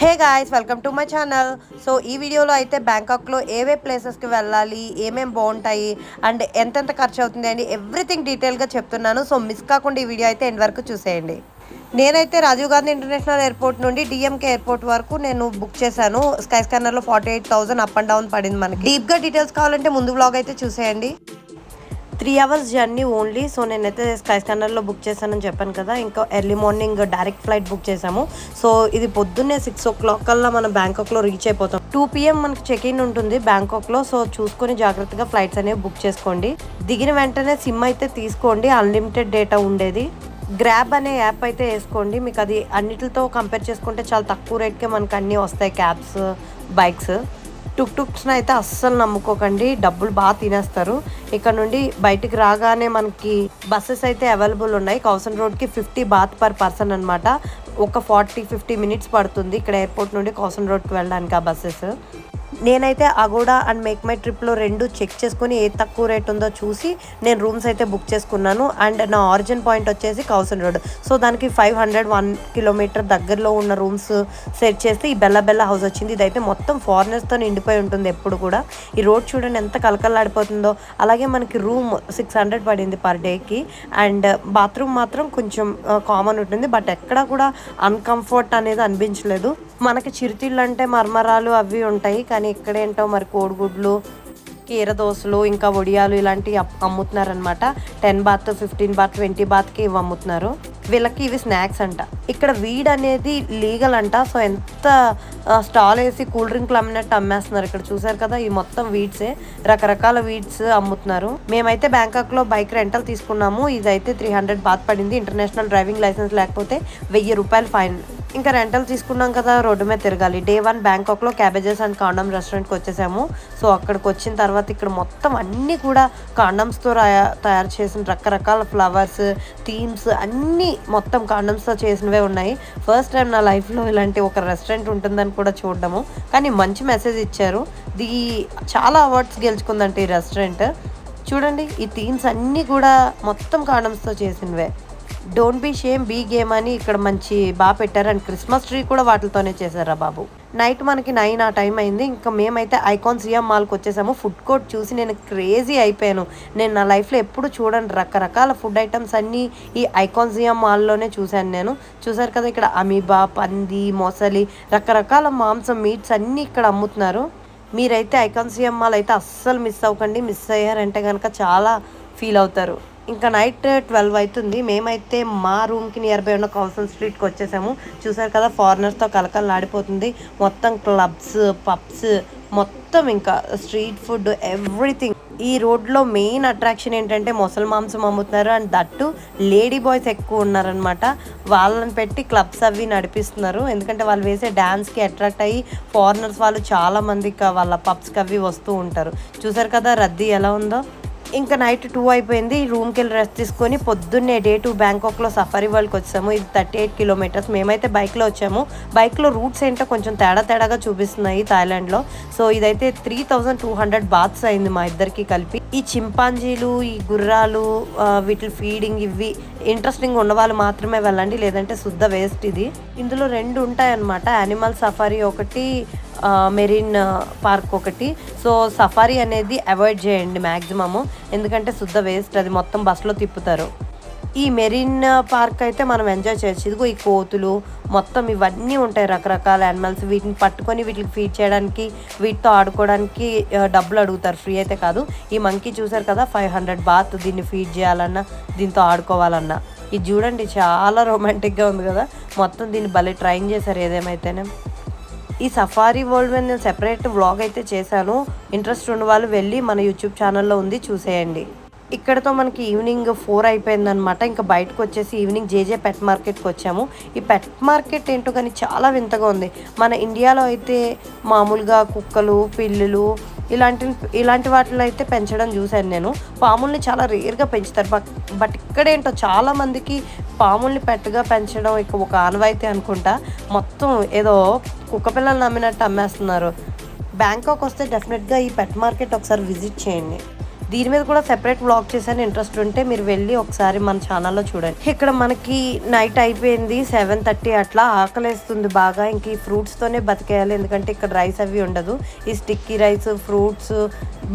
Hey guys welcome to my channel so ఈ వీడియోలో అయితే బ్యాంకాక్లో ఏవే ప్లేసెస్కి వెళ్ళాలి ఏమేమి బాగుంటాయి అండ్ ఎంతెంత ఖర్చు అవుతుంది అండి ఎవ్రీథింగ్ డీటెయిల్గా చెప్తున్నాను. సో మిస్ కాకుండా ఈ వీడియో అయితే ఎండ్ వరకు చూసేయండి. నేనైతే రాజీవ్ గాంధీ ఇంటర్నేషనల్ ఎయిర్పోర్ట్ నుండి డిఎంకే ఎయిర్పోర్ట్ వరకు నేను బుక్ చేశాను. Sky స్కానర్లో forty eight thousand up and down పడింది మనకి. డీప్గా డీటెయిల్స్ కావాలంటే ముందు బ్లాగ్ అయితే చూసేయండి. Three hours journey only. So నేనైతే స్కై స్కానర్లో బుక్ చేశానని చెప్పాను కదా. ఇంకా early morning direct flight book చేసాము సో ఇది పొద్దున్నే సిక్స్ ఓ క్లాక్ కల్లా మనం బ్యాంకాక్లో రీచ్ అయిపోతాం. టూ పిఎం మనకి చెక్ ఇన్ ఉంటుంది బ్యాంకాక్లో సో చూసుకొని జాగ్రత్తగా ఫ్లైట్స్ అనేవి బుక్ చేసుకోండి. దిగిన వెంటనే సిమ్ అయితే తీసుకోండి. అన్లిమిటెడ్ డేటా ఉండేది. గ్రాబ్ అనే యాప్ అయితే వేసుకోండి. మీకు అది అన్నిటితో కంపేర్ చేసుకుంటే చాలా తక్కువ రేట్కే మనకు అన్నీ వస్తాయి క్యాబ్స్ బైక్స్ టుక్ టుక్స్ని అయితే అస్సలు నమ్ముకోకండి. డబ్బులు బాగా తినేస్తారు. ఇక్కడ నుండి బయటికి రాగానే మనకి బస్సెస్ అయితే అవైలబుల్ ఉన్నాయి. కౌసన్ రోడ్కి ఫిఫ్టీ బాత్ పర్ పర్సన్ అనమాట ఒక ఫార్టీ ఫిఫ్టీ మినిట్స్ పడుతుంది. ఇక్కడ ఎయిర్పోర్ట్ నుండి కౌసన్ రోడ్కి వెళ్ళడానికి ఆ బస్సెస్. నేనైతే అగోడా అండ్ మేక్ మై ట్రిప్లో రెండు చెక్ చేసుకుని ఏ తక్కువ రేట్ ఉందో చూసి నేను రూమ్స్ అయితే బుక్ చేసుకున్నాను. అండ్ నా ఆరిజిన్ పాయింట్ వచ్చేసి కౌసన్ రోడ్ సో దానికి ఫైవ్ హండ్రెడ్ వన్ కిలోమీటర్ దగ్గరలో ఉన్న రూమ్స్ సెట్ చేస్తే ఈ బెల్ల బెల్ల హౌస్ వచ్చింది. ఇదైతే మొత్తం ఫారినర్స్తో నిండిపోయి ఉంటుంది ఎప్పుడు కూడా. ఈ రోడ్ చూడండి ఎంత కలకలాడిపోతుందో అలాగే మనకి రూమ్ సిక్స్ హండ్రెడ్ పడింది పర్ డేకి అండ్ బాత్రూమ్ మాత్రం కొంచెం కామన్ ఉంటుంది. బట్ ఎక్కడ కూడా అన్కంఫర్ట్ అనేది అనిపించలేదు. మనకి చిరుతిళ్ళు అంటే మర్మరాలు అవి ఉంటాయి కానీ ఇక్కడేంటో మరి కోడిగుడ్లు కీర దోశలు ఇంకా వడియాలు ఇలాంటివి అమ్ముతున్నారనమాట ten baht fifteen baht twenty బాత్కి ఇవి అమ్ముతున్నారు. వీళ్ళకి ఇవి స్నాక్స్ అంట. ఇక్కడ వీడ్ అనేది లీగల్ అంట. సో ఎంత స్టాల్ వేసి కూల్ డ్రింక్లు అమ్మినట్టు అమ్మేస్తున్నారు ఇక్కడ. చూసారు కదా ఈ మొత్తం వీడ్సే. రకరకాల వీడ్స్ అమ్ముతున్నారు. మేమైతే బ్యాంకాక్లో బైక్ రెంటల్ తీసుకున్నాము. ఇదైతే త్రీ హండ్రెడ్ బాత్ పడింది. ఇంటర్నేషనల్ డ్రైవింగ్ లైసెన్స్ లేకపోతే వెయ్యి రూపాయలు ఫైన్. ఇంకా రెంటల్ తీసుకున్నాం కదా రోడ్డు మీద తిరగాలి. డే వన్ బ్యాంకాక్లో క్యాబేజెస్ అండ్ కాండమ్ రెస్టారెంట్కి వచ్చేసాము. సో అక్కడికి వచ్చిన తర్వాత ఇక్కడ మొత్తం అన్నీ కూడా కాండమ్స్తో తయారు చేసిన రకరకాల ఫ్లవర్స్ థీమ్స్ అన్నీ మొత్తం కాండమ్స్తో చేసినవే ఉన్నాయి. ఫస్ట్ టైం నా లైఫ్లో ఇలాంటి ఒక రెస్టారెంట్ ఉంటుందని కూడా చూడడము. కానీ మంచి మెసేజ్ ఇచ్చారు. ది చాలా అవార్డ్స్ గెలుచుకుందంట ఈ రెస్టారెంట్ చూడండి ఈ థీమ్స్ అన్నీ కూడా మొత్తం కాండమ్స్తో చేసినవే. Don't be shame be game అని ఇక్కడ మంచి బాగా పెట్టారు. అండ్ క్రిస్మస్ ట్రీ కూడా వాటితోనే చేశారా బాబు. నైట్ మనకి నైన్ ఆ టైం అయింది. ఇంకా మేమైతే ఐకాన్ సిఎం మాల్కి వచ్చేసాము. ఫుడ్ కోర్ట్ చూసి నేను క్రేజీ అయిపోయాను. నేను నా లైఫ్లో ఎప్పుడు చూడండి రకరకాల ఫుడ్ ఐటమ్స్ అన్నీ ఈ ఐకాన్ సిఎం మాల్లోనే చూశాను నేను. చూసారు కదా ఇక్కడ అమీబా పంది మొసలి రకరకాల మాంసం మీట్స్ అన్నీ ఇక్కడ అమ్ముతున్నారు. మీరైతే ఐకాన్ సిఎం మాల్ అయితే అస్సలు మిస్ అవ్వకండి. మిస్ అయ్యారంటే కనుక చాలా ఫీల్ అవుతారు. ఇంకా నైట్ ట్వెల్వ్ అవుతుంది మేమైతే మా రూమ్కి నియర్ బై ఉన్న కౌన్సిల్ స్ట్రీట్కి వచ్చేసాము. చూసారు కదా ఫారినర్స్తో కలకలలాడిపోతుంది మొత్తం క్లబ్స్ పబ్స్ మొత్తం ఇంకా స్ట్రీట్ ఫుడ్ ఎవ్రీథింగ్ ఈ రోడ్లో మెయిన్ అట్రాక్షన్ ఏంటంటే మొసలి మాంసం అమ్ముతున్నారు. అండ్ దట్టు లేడీ బాయ్స్ ఎక్కువ ఉన్నారనమాట వాళ్ళని పెట్టి క్లబ్స్ అవి నడిపిస్తున్నారు. ఎందుకంటే వాళ్ళు వేసే డ్యాన్స్కి అట్రాక్ట్ అయ్యి ఫారినర్స్ వాళ్ళు చాలా వాళ్ళ పబ్స్కి అవి వస్తూ ఉంటారు. చూసారు కదా రద్దీ ఎలా ఉందో? ఇంకా నైట్ టూ అయిపోయింది. రూమ్కి వెళ్ళి రెస్ట్ తీసుకొని పొద్దున్నే డే టు బ్యాంకాక్లో సఫారీ వరల్డ్కి వచ్చాము. ఇది థర్టీ ఎయిట్ కిలోమీటర్స్. మేమైతే బైక్లో వచ్చాము. బైక్లో రూట్స్ ఏంటో కొంచెం తేడా తేడాగా చూపిస్తున్నాయి థాయిలాండ్లో. సో ఇదైతే three thousand two hundred bahts అయింది మా ఇద్దరికి కలిపి. ఈ చింపాంజీలు ఈ గుర్రాలు వీటి ఫీడింగ్ ఇవి ఇంట్రెస్టింగ్ ఉన్న వాళ్ళు మాత్రమే వెళ్ళండి. లేదంటే శుద్ధ వేస్ట్ ఇది. ఇందులో రెండు ఉంటాయన్నమాట. యానిమల్ సఫారీ ఒకటి మెరీన్ పార్క్ ఒకటి. సో సఫారీ అనేది అవాయిడ్ చేయండి మ్యాక్సిమము ఎందుకంటే శుద్ధ వేస్ట్ అది మొత్తం బస్సులో తిప్పుతారు. ఈ మెరీన్ పార్క్ అయితే మనం ఎంజాయ్ చేయొచ్చు. ఇదిగో ఈ కోతులు మొత్తం ఇవన్నీ ఉంటాయి రకరకాల యానిమల్స్ వీటిని పట్టుకొని వీటికి ఫీడ్ చేయడానికి వీటితో ఆడుకోవడానికి డబ్బులు అడుగుతారు. ఫ్రీ అయితే కాదు. ఈ మంకీ చూసారు కదా ఫైవ్ హండ్రెడ్ బాత్ దీన్ని ఫీడ్ చేయాలన్నా దీంతో ఆడుకోవాలన్నా. ఇది చూడండి చాలా రొమాంటిక్గా ఉంది కదా. మొత్తం దీన్ని భలే ట్రైన్ చేశారు ఏదేమైతేనే. ఈ సఫారీ వరల్డ్ మీద నేను సెపరేట్ వ్లాగ్ అయితే చేశాను. ఇంట్రెస్ట్ ఉన్న వాళ్ళు వెళ్ళి మన యూట్యూబ్ ఛానల్లో ఉంది చూసేయండి. ఇక్కడతో మనకి ఈవినింగ్ ఫోర్ అయిపోయిందనమాట ఇంకా బయటకు వచ్చేసి ఈవినింగ్ జేజే పెట్ మార్కెట్కి వచ్చాము. ఈ పెట్ మార్కెట్ ఏంటో కానీ చాలా వింతగా ఉంది. మన ఇండియాలో అయితే మామూలుగా కుక్కలు పిల్లులు ఇలాంటి ఇలాంటి వాటిని అయితే పెంచడం చూశాను నేను. పాముల్ని చాలా రేర్గా పెంచుతారు. బట్ బట్ ఇక్కడేంటో చాలా మందికి పాముల్ని పెట్టగా పెంచడం ఇక ఒక ఆనవాయితీ అనుకుంటా. మొత్తం ఏదో కుక్క పిల్లల్ని నమ్మినట్టు అమ్మేస్తున్నారు. బ్యాంకాక్ వస్తే డెఫినెట్గా ఈ పెట్ మార్కెట్ ఒకసారి విజిట్ చేయండి. దీని మీద కూడా సెపరేట్ వ్లాగ్ చేశాను. ఇంట్రెస్ట్ ఉంటే మీరు వెళ్ళి ఒకసారి మన ఛానల్లో చూడండి. ఇక్కడ మనకి నైట్ అయిపోయింది సెవెన్ థర్టీ అట్లా ఆకలేస్తుంది బాగా. ఇంక ఈ ఫ్రూట్స్తోనే బతికేయాలి. ఎందుకంటే ఇక్కడ రైస్ అవి ఉండదు. ఈ స్టిక్కీ రైస్ ఫ్రూట్స్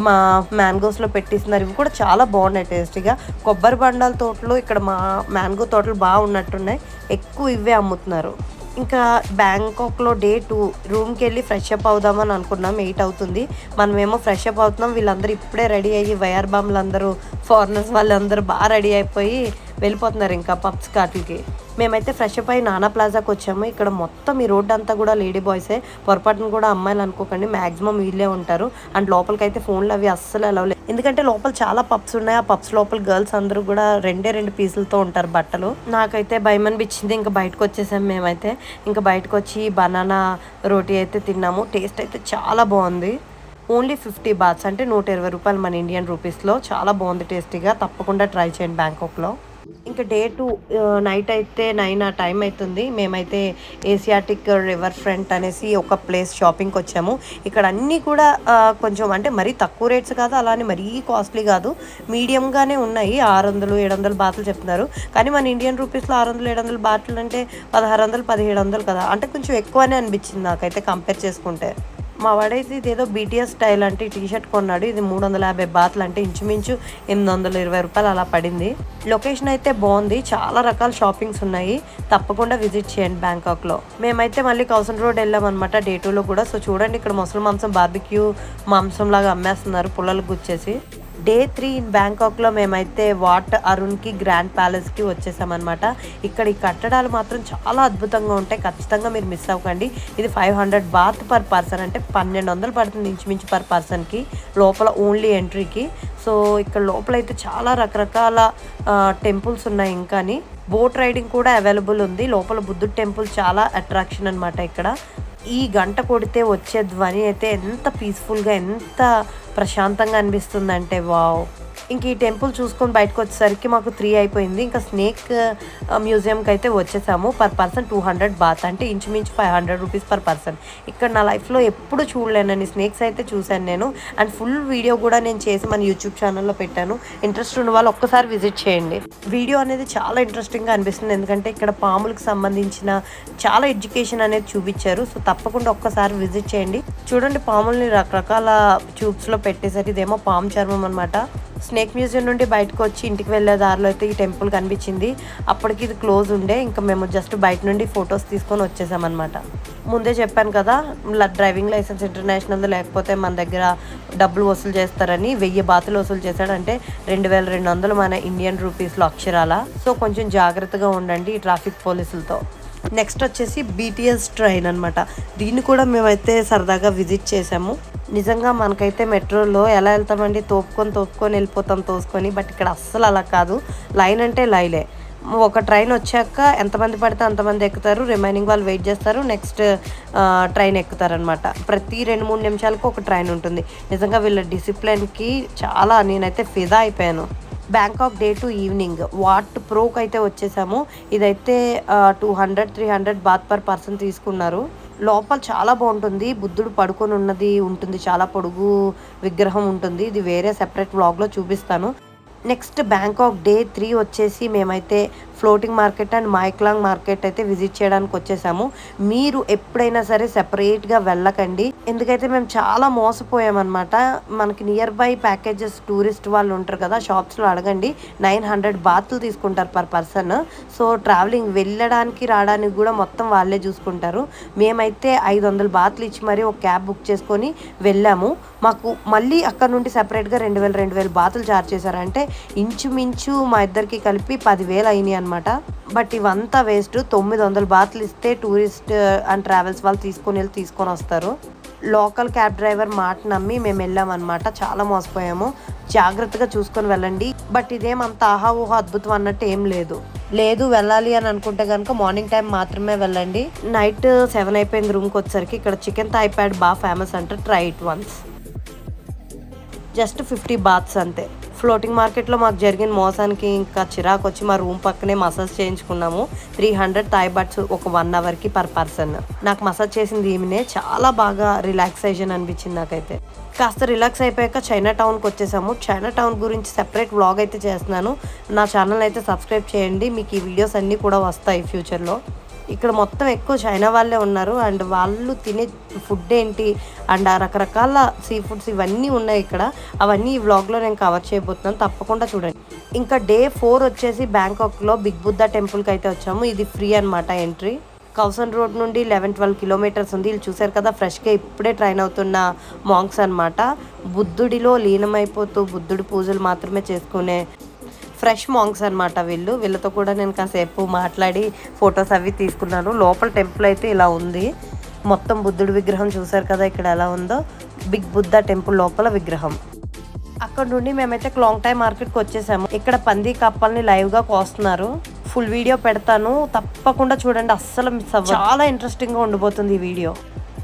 మా మ్యాంగోస్లో పెట్టిస్తున్నారు. ఇవి కూడా చాలా బాగున్నాయి టేస్టీగా కొబ్బరి బండాల తోటలు ఇక్కడ మా మ్యాంగో తోటలు బాగున్నట్టున్నాయి. ఎక్కువ ఇవే అమ్ముతున్నారు. ఇంకా బ్యాంకాక్లో డే టూ రూమ్కి వెళ్ళి ఫ్రెష్ అప్ అవుదామని అనుకున్నాం ఎయిట్ అవుతుంది. మనమేమో ఫ్రెష్ అప్ అవుతున్నాం వీళ్ళందరూ ఇప్పుడే రెడీ అయ్యి వైఆర్ బామ్లు అందరూ ఫారినర్స్ వాళ్ళందరూ బాగా రెడీ అయిపోయి వెళ్ళిపోతున్నారు ఇంకా పబ్స్ కాట్లకి మేమైతే ఫ్రెష్ అప్ అయ్యి నానా ప్లాజాకి వచ్చాము. ఇక్కడ మొత్తం ఈ రోడ్ అంతా కూడా లేడీ బాయ్సే పొరపాటును కూడా అమ్మాయిలు అనుకోకండి మాక్సిమం వీళ్ళే ఉంటారు. అండ్ లోపలికి అయితే ఫోన్లు అవి అస్సలు అలవ్ ఎందుకంటే లోపల చాలా పప్స్ ఉన్నాయి. ఆ పప్స్ లోపల గర్ల్స్ అందరూ కూడా రెండే రెండు పీసులతో ఉంటారు బట్టలు. నాకైతే భయం అనిపించింది. ఇంకా బయటకు వచ్చేసాం మేమైతే. ఇంకా బయటకు వచ్చి బనానా రోటీ అయితే తిన్నాము. టేస్ట్ అయితే చాలా బాగుంది. ఓన్లీ ఫిఫ్టీ బాత్స్ అంటే నూట ఇరవై రూపాయలు మన ఇండియన్ రూపీస్లో. చాలా బాగుంది టేస్టీగా. తప్పకుండా ట్రై చేయండి బ్యాంకాక్లో. ఇంకా డే టూ నైట్ అయితే నైన్ ఆ టైం అవుతుంది మేమైతే ఏసియాటిక్ రివర్ ఫ్రంట్ అనేసి ఒక ప్లేస్ షాపింగ్కి వచ్చాము. ఇక్కడ అన్నీ కూడా కొంచెం అంటే మరీ తక్కువ రేట్స్ కాదు అలానే మరీ కాస్ట్లీ కాదు. మీడియంగానే ఉన్నాయి ఆరు వందలు ఏడు వందలు బాటలు చెప్తున్నారు. కానీ మన ఇండియన్ రూపీస్లో ఆరు వందలు ఏడు వందలు బాటలు అంటే పదహారు వందలు పదిహేడు వందలు కదా. అంటే కొంచెం ఎక్కువనే అనిపించింది నాకైతే కంపేర్ చేసుకుంటే. మా వాడైతే ఇదేదో బీటీఎస్ స్టైల్ అంటే టీ షర్ట్ కొన్నాడు. ఇది మూడు వందల యాభై బాతులు అంటే ఇంచుమించు ఎనిమిది వందల ఇరవై రూపాయలు అలా పడింది. లొకేషన్ అయితే బాగుంది. చాలా రకాల షాపింగ్స్ ఉన్నాయి. తప్పకుండా విజిట్ చేయండి బ్యాంకాక్లో. మేమైతే మళ్ళీ కౌసన్ రోడ్ వెళ్ళాం అనమాట డే టూలో కూడా. సో చూడండి ఇక్కడ ముసలి మాంసం బార్బిక్యూ మాంసం లాగా అమ్మేస్తున్నారు పుల్లలు గుచ్చేసి. డే త్రీ ఇన్ బ్యాంకాక్లో మేమైతే వాట్ అరుణ్కి గ్రాండ్ ప్యాలెస్కి వచ్చేసామన్నమాట. ఇక్కడ ఈ కట్టడాలు మాత్రం చాలా అద్భుతంగా ఉంటాయి. ఖచ్చితంగా మీరు మిస్ అవ్వకండి. ఇది five hundred baht per person అంటే పన్నెండు వందలు పడుతుంది ఇంచుమించు పర్ పర్సన్కి లోపల ఓన్లీ ఎంట్రీకి. సో ఇక్కడ లోపల అయితే చాలా రకరకాల టెంపుల్స్ ఉన్నాయి ఇంకాని బోట్ రైడింగ్ కూడా అవైలబుల్ ఉంది. లోపల బుద్ధుడు టెంపుల్ చాలా అట్రాక్షన్ అన్నమాట ఇక్కడ. ఈ గంట కొడితే వచ్చే ధ్వని అయితే ఎంత పీస్ఫుల్గా ఎంత ప్రశాంతంగా అనిపిస్తుందంటే వావ్. ఇంక ఈ టెంపుల్ చూసుకొని బయటకు వచ్చేసరికి మాకు త్రీ అయిపోయింది. ఇంకా స్నేక్ మ్యూజియంకి అయితే వచ్చేసాము. Per person two hundred baht అంటే ఇంచుమించు five hundred rupees per person ఇక్కడ నా లైఫ్లో ఎప్పుడు చూడలేనని స్నేక్స్ అయితే చూశాను నేను. అండ్ ఫుల్ వీడియో కూడా నేను చేసి మన యూట్యూబ్ ఛానల్లో పెట్టాను. ఇంట్రెస్ట్ ఉన్న వాళ్ళు ఒక్కసారి విజిట్ చేయండి. వీడియో అనేది చాలా ఇంట్రెస్టింగ్గా అనిపిస్తుంది. ఎందుకంటే ఇక్కడ పాములకు సంబంధించిన చాలా ఎడ్యుకేషన్ అనేది చూపించారు. సో తప్పకుండా ఒక్కసారి విజిట్ చేయండి. చూడండి పాముల్ని రకరకాల ట్యూబ్స్లో పెట్టేసరికి ఇదేమో పాము చర్మం అనమాట స్నేక్ మ్యూజియం నుండి బయటకు వచ్చి ఇంటికి వెళ్ళే దారిలో అయితే ఈ టెంపుల్ కనిపించింది. అప్పటికి ఇది క్లోజ్ ఉండే ఇంకా మేము జస్ట్ బయట నుండి ఫొటోస్ తీసుకొని వచ్చేసామన్నమాట ముందే చెప్పాను కదా డ్రైవింగ్ లైసెన్స్ ఇంటర్నేషనల్ లేకపోతే మన దగ్గర డబ్బులు వసూలు చేస్తారని వెయ్యి బాతులు వసూలు చేశాడంటే రెండు వేల రెండు వందలు మన ఇండియన్ రూపీస్లో అక్షరాల సో కొంచెం జాగ్రత్తగా ఉండండి ఈ ట్రాఫిక్ పోలీసులతో. నెక్స్ట్ వచ్చేసి బీటీఎస్ ట్రైన్ అనమాట దీన్ని కూడా మేమైతే సరదాగా విజిట్ చేసాము. నిజంగా మనకైతే మెట్రోలో ఎలా వెళ్తామండి? తోపుకొని తోపుకొని వెళ్ళిపోతాం తోసుకొని. బట్ ఇక్కడ అస్సలు అలా కాదు. లైన్ అంటే లైలే. ఒక ట్రైన్ వచ్చాక ఎంతమంది పడితే అంతమంది ఎక్కుతారు. రిమైనింగ్ వాళ్ళు వెయిట్ చేస్తారు. నెక్స్ట్ ట్రైన్ ఎక్కుతారనమాట. ప్రతి రెండు మూడు నిమిషాలకు ఒక ట్రైన్ ఉంటుంది. నిజంగా వీళ్ళ డిసిప్లిన్కి చాలా నేనైతే ఫిదా అయిపోయాను. Bangkok day two evening. Wat ప్రోకి అయితే వచ్చేసాము ఇదైతే two hundred three hundred baht per person తీసుకున్నారు. లోపల చాలా బాగుంటుంది. బుద్ధుడు పడుకొని ఉన్నది ఉంటుంది. చాలా పొడుగు విగ్రహం ఉంటుంది. ఇది వేరే సెపరేట్ వ్లాగ్లో చూపిస్తాను. నెక్స్ట్ బ్యాంకాక్ డే త్రీ వచ్చేసి మేమైతే floating market and Maeklong market అయితే విజిట్ చేయడానికి వచ్చేసాము. మీరు ఎప్పుడైనా సరే సెపరేట్గా వెళ్ళకండి. ఎందుకైతే మేము చాలా మోసపోయామన్నమాట మనకి నియర్ బై ప్యాకేజెస్ టూరిస్ట్ వాళ్ళు ఉంటారు కదా షాప్స్లో అడగండి. నైన్ హండ్రెడ్ బాతులు తీసుకుంటారు పర్ పర్సన్ సో ట్రావెలింగ్ వెళ్ళడానికి రావడానికి కూడా మొత్తం వాళ్ళే చూసుకుంటారు. మేమైతే ఐదు వందల బాతులు ఇచ్చి మరీ ఒక క్యాబ్ బుక్ చేసుకొని వెళ్ళాము. మాకు మళ్ళీ అక్కడ నుండి సెపరేట్గా రెండు వేల రెండు వేలు బాతులు చార్జ్ చేశారంటే ఇంచుమించు మా ఇద్దరికి కలిపి పదివేలు అయినాయి అనమాట బట్ ఇవంతా వేస్ట్. తొమ్మిది వందల బాతలు ఇస్తే టూరిస్ట్ అండ్ ట్రావెల్స్ వాళ్ళు తీసుకొని వెళ్ళి తీసుకొని వస్తారు. లోకల్ క్యాబ్ డ్రైవర్ మాట నమ్మి మేము వెళ్ళామన్నమాట చాలా మోసపోయాము. జాగ్రత్తగా చూసుకొని వెళ్ళండి. బట్ ఇదేం అంత ఆహా ఊహా అద్భుతం అన్నట్టు ఏం లేదు. లేదు వెళ్ళాలి అని అనుకుంటే కనుక మార్నింగ్ టైం మాత్రమే వెళ్ళండి. నైట్ సెవెన్ అయిపోయింది రూమ్కి వచ్చేసరికి ఇక్కడ చికెన్ థాయ్ ప్యాడ్ బాగా ఫేమస్ అంటే. Try it once. Just fifty bahts అంతే. ఫ్లోటింగ్ మార్కెట్లో మాకు జరిగిన మోసానికి ఇంకా చిరాకు వచ్చి మా రూమ్ పక్కనే మసాజ్ చేయించుకున్నాము. త్రీ హండ్రెడ్ థాయ్ బట్స్ ఒక వన్ అవర్కి పర్ పర్సన్. నాకు మసాజ్ చేసింది ఈమెనే. చాలా బాగా రిలాక్సేషన్ అనిపించింది నాకైతే. కాస్త రిలాక్స్ అయిపోయాక చైనా టౌన్కి వచ్చేసాము. చైనా టౌన్ గురించి సెపరేట్ వ్లాగ్ అయితే చేస్తున్నాను. నా ఛానల్ అయితే సబ్స్క్రైబ్ చేయండి. మీకు ఈ వీడియోస్ అన్నీ కూడా వస్తాయి ఫ్యూచర్లో. ఇక్కడ మొత్తం ఎక్కువ చైనా వాళ్ళే ఉన్నారు. అండ్ వాళ్ళు తినే ఫుడ్ ఏంటి? అండ్ ఆ రకరకాల సీ ఫుడ్స్ ఇవన్నీ ఉన్నాయి ఇక్కడ. అవన్నీ ఈ వ్లాగ్లో నేను కవర్ చేయబోతున్నాను. తప్పకుండా చూడండి. ఇంకా డే ఫోర్ వచ్చేసి బ్యాంకాక్లో బిగ్ బుద్ధా టెంపుల్కి అయితే వచ్చాము. ఇది ఫ్రీ అన్నమాట ఎంట్రీ. కౌసన్ రోడ్ నుండి లెవెన్ ట్వెల్వ్ కిలోమీటర్స్ ఉంది. వీళ్ళు చూశారు కదా ఫ్రెష్గా ఇప్పుడే ట్రైన్ అవుతున్న మాంక్స్ అనమాట బుద్ధుడిలో లీనమైపోతూ బుద్ధుడి పూజలు మాత్రమే చేసుకునే ఫ్రెష్ మాంగ్స్ అన్నమాట వీళ్ళు. వీళ్ళతో కూడా నేను కాసేపు మాట్లాడి ఫొటోస్ అవి తీసుకున్నాను. లోపల టెంపుల్ అయితే ఇలా ఉంది. మొత్తం బుద్ధుడి విగ్రహం చూసారు కదా ఇక్కడ ఎలా ఉందో? బిగ్ బుద్ధ టెంపుల్ లోపల విగ్రహం. అక్కడ నుండి మేమైతే క్లాంగ్ టైమ్ మార్కెట్కి వచ్చేసాము. ఇక్కడ పంది కప్పల్ని లైవ్గా కోస్తున్నారు ఫుల్ వీడియో పెడతాను. తప్పకుండా చూడండి. అస్సలు మిస్ అవ్వ చాలా ఇంట్రెస్టింగ్గా ఉండిపోతుంది ఈ వీడియో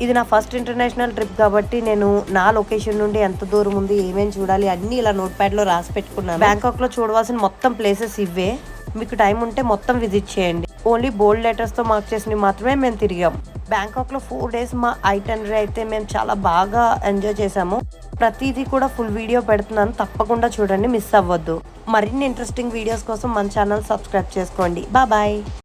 ఇది నా ఫస్ట్ ఇంటర్నేషనల్ ట్రిప్ కాబట్టి నేను నా లొకేషన్ నుండి ఎంత దూరం ఉంది ఏమేమి చూడాలి అన్ని ఇలా నోట్ ప్యాడ్లో రాసి పెట్టుకున్నాను. బ్యాంకాక్లో చూడవలసిన మొత్తం ప్లేసెస్ ఇవే. మీకు టైం ఉంటే మొత్తం విజిట్ చేయండి. ఓన్లీ బోల్డ్ లెటర్స్తో మార్క్ చేసినవి మాత్రమే మేము తిరిగాం. బ్యాంకాక్లో ఫోర్ డేస్ మా ఐటనరీ అయితే మేము చాలా బాగా ఎంజాయ్ చేసాము ప్రతిదీ కూడా ఫుల్ వీడియో పెడుతున్నాను. తప్పకుండా చూడండి మిస్ అవ్వద్దు. మరిన్ని ఇంట్రెస్టింగ్ వీడియోస్ కోసం మన ఛానల్ సబ్స్క్రైబ్ చేసుకోండి. బాయ్